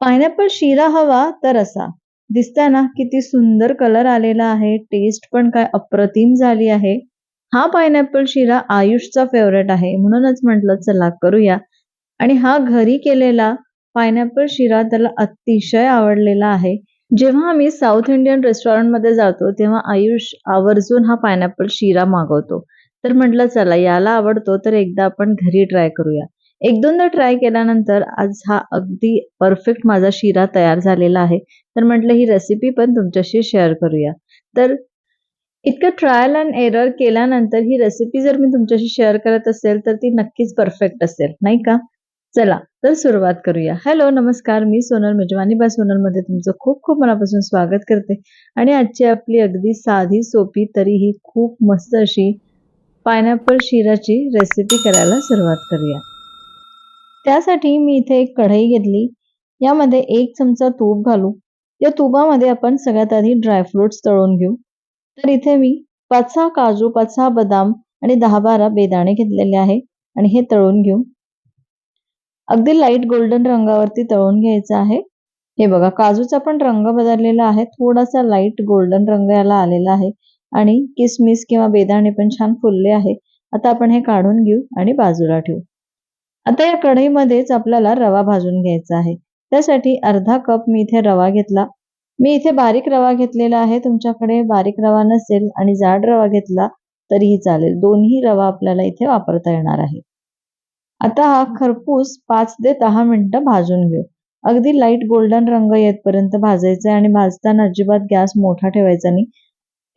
Pineapple शिरा हवा तर असा. दिसताय ना किती सुंदर कलर आलेला आहे. टेस्ट पण काय अप्रतिम झाली आहे. हा पायनॅपल शिरा आयुषचा फेवरेट आहे. म्हणूनच म्हटलं चला करूया. आणि हा घरी केलेला पायनॅपल शिरा त्याला अतिशय आवडलेला आहे. जेव्हा आम्ही साऊथ इंडियन रेस्टॉरंटमध्ये जातो तेव्हा आयुष आवर्जून हा पायनॅपल शिरा मागवतो. तर म्हटलं चला याला आवडतो तर एकदा आपण घरी ट्राय करूया. एक दोनदा ट्राय केल्यानंतर आज हा अगदी परफेक्ट माझा शिरा तयार झालेला आहे. तर म्हटलं ही रेसिपी पण तुमच्याशी शेअर करूया. तर इतकं ट्रायल अँड एरर केल्यानंतर ही रेसिपी जर मी तुमच्याशी शेअर करत असेल तर ती नक्कीच परफेक्ट असेल नाही का? चला तर सुरुवात करूया. हॅलो नमस्कार. मी सोनल मेजवानी. बा सोनलमध्ये तुमचं खूप खूप मनापासून स्वागत करते. आणि आजची आपली अगदी साधी सोपी तरीही खूप मस्त अशी पायनॅपल शिराची रेसिपी करायला सुरुवात करूया. त्यासाठी मी इथे एक कढई घेतली. यामध्ये एक चमचा तूप घालू. या तुपामध्ये आपण सगळ्यात आधी ड्रायफ्रुट्स तळून घेऊ. तर इथे मी पाच सहा काजू पाच सहा बदाम आणि दहा बारा बेदाणे घेतलेले आहे आणि हे तळून घेऊ. अगदी लाइट गोल्डन रंगावरती तळून घ्यायचं आहे. हे बघा काजूचा पण रंग बदललेला आहे. थोडासा लाइट गोल्डन रंग याला आलेला आहे आणि किसमिस किंवा बेदाणे पण छान फुलले आहे. आता आपण हे काढून घेऊ आणि बाजूला ठेवू. आता या कढईमध्येच आपल्याला रवा भाजून घ्यायचा आहे. त्यासाठी अर्धा कप मी इथे रवा घेतला. मी इथे बारीक रवा घेतलेला आहे. तुमच्याकडे बारीक रवा नसेल आणि जाड रवा घेतला तरीही चालेल. दोन्ही रवा आपल्याला इथे वापरता येणार आहे. आता हा खरपूस पाच ते दहा मिनिटं भाजून घेऊ. अगदी लाइट गोल्डन रंग येतपर्यंत भाजायचा आणि भाजताना अजिबात गॅस मोठा ठेवायचा नाही.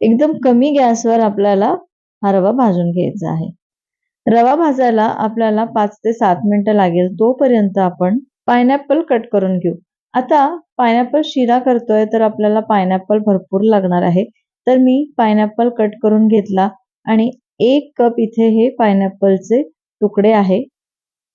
एकदम कमी गॅसवर आपल्याला हा रवा भाजून घ्यायचा आहे. रवा भाजायला आपल्याला पाच ते सात मिनिटं लागेल. तोपर्यंत आपण पायनॅपल कट करून घेऊ. आता पायनॅपल शिरा करतोय तर आपल्याला पायनॅपल भरपूर लागणार आहे. तर मी पायनॅपल कट करून घेतला आणि एक कप इथे हे पायनॅपलचे तुकडे आहे.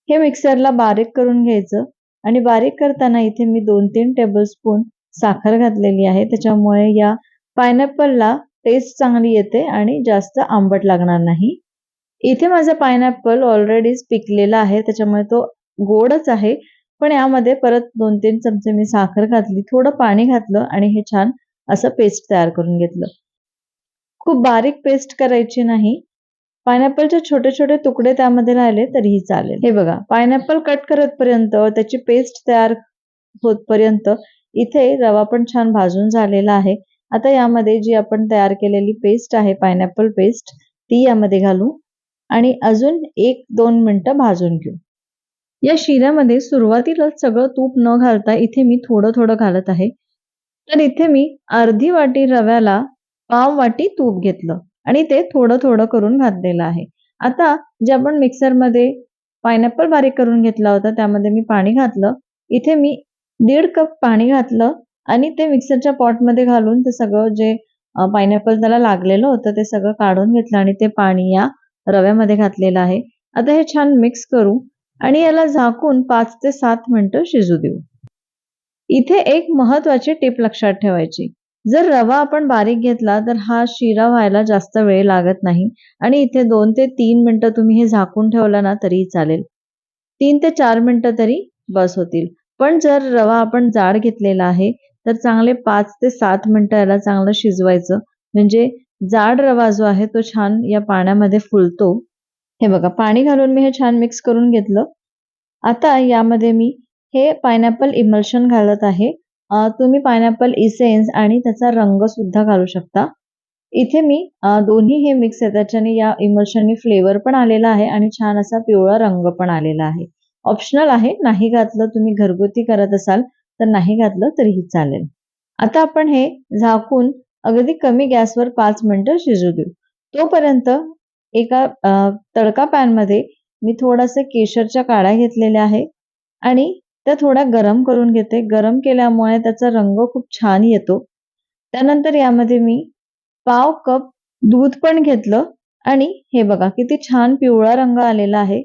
हे मिक्सरला बारीक करून घ्यायचं आणि बारीक करताना इथे मी दोन तीन टेबलस्पून साखर घातलेली आहे. त्याच्यामुळे या पायनॅपलला टेस्ट चांगली येते आणि जास्त आंबट लागणार नाही. इथे माझा पायनॅपल ऑलरेडीच पिकलेला आहे त्याच्यामुळे तो गोडच आहे. पण यामध्ये परत दोन तीन चमचे मी साखर घातली थोडं पाणी घातलं आणि हे छान असं पेस्ट तयार करून घेतलं. खूप बारीक पेस्ट करायची नाही. पायनॅपलचे छोटे छोटे तुकडे त्यामध्ये राहिले तरीही चालेल. हे बघा पायनॅपल कट करत पर्यंत त्याची पेस्ट तयार होतपर्यंत इथे रवा पण छान भाजून झालेला आहे. आता यामध्ये जी आपण तयार केलेली पेस्ट आहे पायनॅपल पेस्ट ती यामध्ये घालू. आणि अजून एक दोन मिनटं भाजून घेऊ. या शिऱ्यामध्ये सुरुवातीला सगळं तूप न घालता इथे मी थोडं थोडं घालत आहे. तर इथे मी अर्धी वाटी रव्याला पाव वाटी तूप घेतलं आणि ते थोडं थोडं करून घातलेलं आहे. आता जे आपण मिक्सरमध्ये पायनॅपल बारीक करून घेतला होता त्यामध्ये मी पाणी घातलं. इथे मी दीड कप पाणी घातलं आणि ते मिक्सरच्या पॉटमध्ये घालून ते सगळं जे पायनॅपल त्याला लागलेलं होतं ते सगळं काढून घेतलं आणि ते पाणी या रव्यामध्ये घातलेला आहे. आता हे छान मिक्स करू आणि याला झाकून पाच ते सात मिनिटं शिजू देऊ. इथे एक महत्वाची टीप लक्षात ठेवायची. जर रवा आपण बारीक घेतला तर हा शिरा व्हायला जास्त वेळ लागत नाही आणि इथे दोन ते तीन मिनिटं तुम्ही हे झाकून ठेवलं ना तरी चालेल. तीन ते चार मिनिटं तरी बस होतील. पण जर रवा आपण जाड घेतलेला आहे तर चांगले पाच ते सात मिनिटं याला चांगलं शिजवायचं. म्हणजे जाड रवा जो आहे तो छान या पाण्यामध्ये फुलतो. हे बघा पाणी घालून मी हे छान मिक्स करून घेतलं. आता यामध्ये मी हे पायनॅपल इमल्शन घालत आहे. तुम्ही पायनॅपल इसेन्स आणि त्याचा रंग सुद्धा घालू शकता. इथे मी दोन्ही हे मिक्स आहे. त्याच्याने या इमल्शननी फ्लेवर पण आलेला आहे आणि छान असा पिवळा रंग पण आलेला आहे. ऑप्शनल आहे नाही घातलं तुम्ही घरगुती करत असाल तर नाही घातलं तरीही चालेल. आता आपण हे झाकून अगदी कमी गॅसवर पाच मिनिटं शिजू देऊ. तोपर्यंत एका तडका पॅनमध्ये मी थोडासे केशरच्या काड्या घेतलेल्या आहे आणि त्या थोड्या गरम करून घेते. गरम केल्यामुळे त्याचा रंग खूप छान येतो. त्यानंतर यामध्ये मी पाव कप दूध पण घेतलं आणि हे बघा किती छान पिवळा रंग आलेला आहे.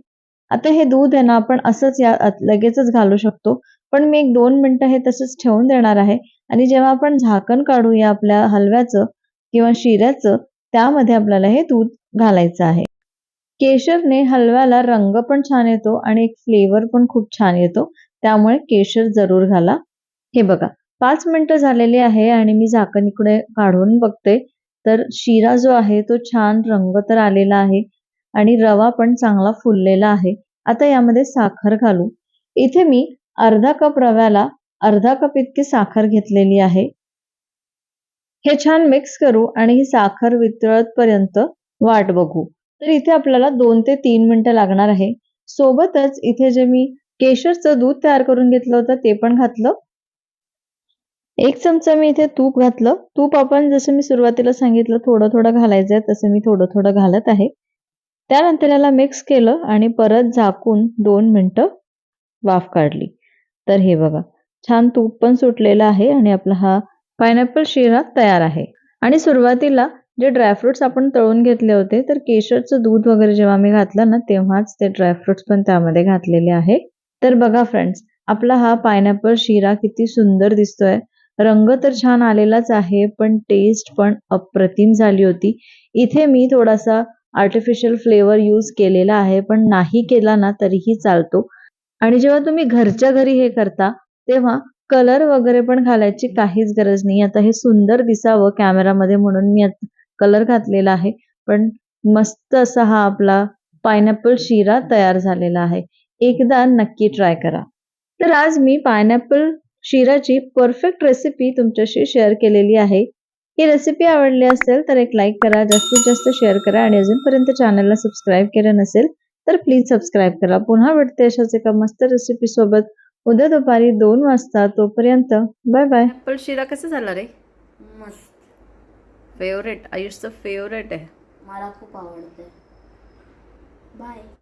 आता हे दूध आहे ना आपण असंच या लगेचच घालू शकतो. पण मी एक दोन मिनटं हे तसंच ठेवून देणार आहे. आणि जेव्हा आपण झाकण काढूया आपल्या हलव्याचं किंवा शिऱ्याचं त्यामध्ये आपल्याला हे दूध घालायचं आहे. केशरने हलव्याला रंग पण छान येतो आणि एक फ्लेवर पण खूप छान येतो. त्यामुळे केशर जरूर घाला. हे बघा पाच मिनिटं झालेली आहे आणि मी झाकण इकडे काढून बघते. तर शिरा जो आहे तो छान रंग तर आलेला आहे आणि रवा पण चांगला फुललेला आहे. आता यामध्ये साखर घालू. इथे मी अर्धा कप रव्याला अर्धा कप इतकी साखर घेतलेली आहे. हे छान मिक्स करू आणि ही साखर वितळतपर्यंत वाट बघू. तर इथे आपल्याला दोन ते तीन मिनिटं लागणार आहे. सोबतच इथे जे मी केशरचं दूध तयार करून घेतलं होतं ते पण घातलं. एक चमचा मी इथे तूप घातलं. तूप आपण जसं मी सुरुवातीला सांगितलं थोडं थोडं घालायचं आहे तसं मी थोडं थोडं घालत आहे. त्यानंतर याला मिक्स केलं आणि परत झाकून दोन मिनटं वाफ काढली. तर हे बघा छान तूप पण सुटलेलं आहे आणि आपला हा पायनॅपल शिरा तयार आहे. आणि सुरुवातीला जे ड्रायफ्रुट्स आपण तळून घेतले होते तर केशरचं दूध वगैरे जेव्हा मी घातलं ना तेव्हाच ते ड्रायफ्रुट्स पण त्यामध्ये घातलेले आहे. तर बघा फ्रेंड्स आपला हा पायनॅपल शिरा किती सुंदर दिसतोय. रंग तर छान आलेलाच आहे पण टेस्ट पण अप्रतिम झाली होती. इथे मी थोडासा आर्टिफिशियल फ्लेवर यूज केलेला आहे पण नाही केला ना तरीही चालतो. आणि जेव्हा तुम्ही घरच्या घरी हे करता तेव्हा कलर वगैरे पण घालायची काहीच गरज नाही. आता हे सुंदर दिसावं कॅमेरामध्ये म्हणून मी कलर घातलेला आहे. पण मस्त असा हा आपला पायनॅपल शिरा तयार झालेला आहे. एकदा नक्की ट्राय करा. तर आज मी पायनॅपल शिराची परफेक्ट रेसिपी तुमच्याशी शेअर केलेली आहे. ही रेसिपी आवडली असेल तर एक लाईक करा जास्तीत जास्त शेअर करा आणि अजूनपर्यंत चॅनलला सबस्क्राईब केलं नसेल तर प्लीज सबस्क्राईब करा. पुन्हा भेटते अशाच एका मस्त रेसिपी सोबत. उद्या दुपारी दोन वाजता तोपर्यंत. बाय बाय ऍपल शिरा कसं झाला रे? मस्त. फेवरेट आयुषचं फेवरेट आहे. मला खूप आवडते बाय